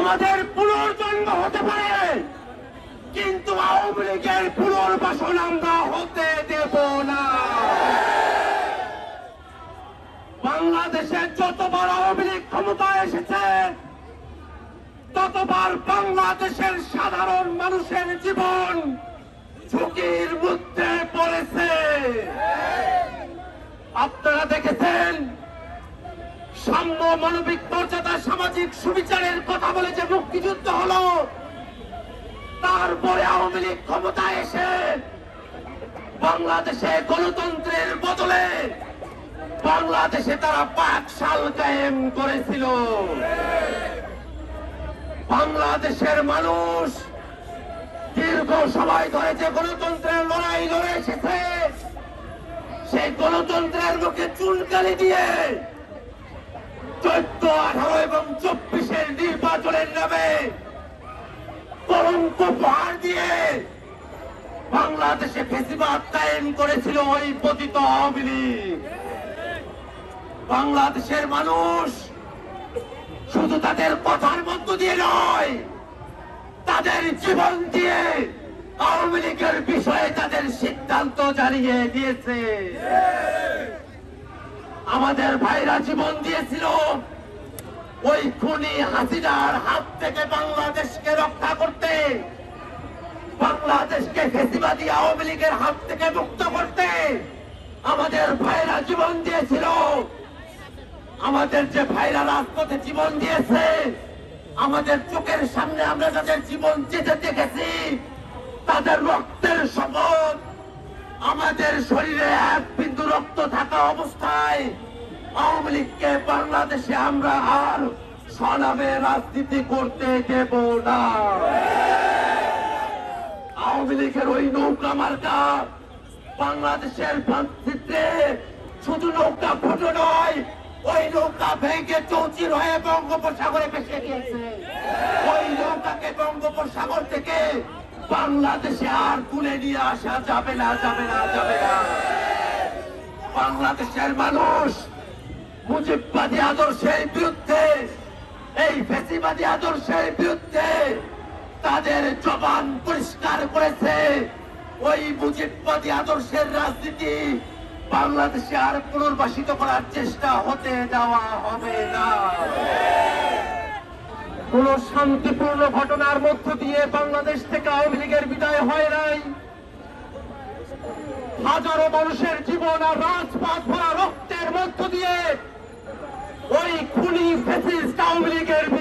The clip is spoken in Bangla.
আমাদের পুনর্জন্ম হতে পারে। কিন্তু আওয়ামী লীগের পুনর্বাসন আমরা হতে দেব না। বাংলাদেশে যতবার আওয়ামী লীগ ক্ষমতায় এসেছে, ততবার বাংলাদেশের সাধারণ মানুষের জীবন ঝুঁকির মধ্যে মানবিক মর্যাদা সামাজিক সুবিচারের কথা বলে যে মুক্তিযুদ্ধ হলো, তারপরে আওয়ামী লীগ ক্ষমতায় এসে বাংলাদেশে গণতন্ত্রের বদলে বাংলাদেশে তারা পাকশাল কায়েম করেছিল। বাংলাদেশের মানুষ দীর্ঘ সময় ধরে যে গণতন্ত্রের লড়াই লড়ে এসেছে, সেই গণতন্ত্রের মুখে চুনকালি দিয়ে কলঙ্ক পাহাড় দিয়ে বাংলাদেশে ফেসিবাদ কায়েম করেছিল ওই পতিত আওয়ামী লীগ। বাংলাদেশের মানুষ শুধু তাদের কথার মধ্য দিয়ে নয়, তাদের জীবন দিয়ে আওয়ামী লীগের বিষয়ে তাদের সিদ্ধান্ত জানিয়ে দিয়েছে। আমাদের ভাইরা জীবন দিয়েছিল ওই খুনি হাসিনার হাত থেকে বাংলাদেশকে রক্ষা বাংলাদেশকে ফেসিবাদী আওয়ামী লীগের হাত থেকে মুক্ত করতে আমাদের ভাইরা জীবন দিয়েছিল। আমাদের যে ভাইরা রাজপথে জীবন দিয়েছে, আমাদের চোখের সামনে আমরা যাদের জীবন যেতে দেখেছি, তাদের রক্তের শপথ, আমাদের শরীরে এক বিন্দু রক্ত থাকা অবস্থায় আওয়ামী লীগকে বাংলাদেশে আমরা আর সনামে রাজনীতি করতে দেব না। আওয়ামী লীগের ওই নৌকা মার্কা বাংলাদেশের মানচিত্রে শুধু নৌকা ফুটো নয়, ওই নৌকা ভেঙে চৌচির হয়ে বঙ্গোপসাগরে ভেসে গিয়েছে। ওই নৌকাকে বঙ্গোপসাগর থেকে বাংলাদেশে আর তুলে নিয়ে আসা যাবে না যাবে না যাবে না। বাংলাদেশের মানুষ মুজিববাদী আদর্শের বিরুদ্ধে এই ফেসিবাদী আদর্শের বিরুদ্ধে তাদের জবান পরিষ্কার করেছে। ওই মুজিববাদী আদর্শের রাজনীতি বাংলাদেশে আর পুনর্বাসিত করার চেষ্টা হতে দেওয়া হবে না। কোন শান্তিপূর্ণ ঘটনার মধ্য দিয়ে বাংলাদেশ থেকে আওয়ামী লীগের বিদায় হয় নাই। হাজারো মানুষের জীবন আর রাজপথ ভরা রক্তের মধ্য দিয়ে ওই খুনি ফেসিস্ট আওয়ামী লীগের বিদায়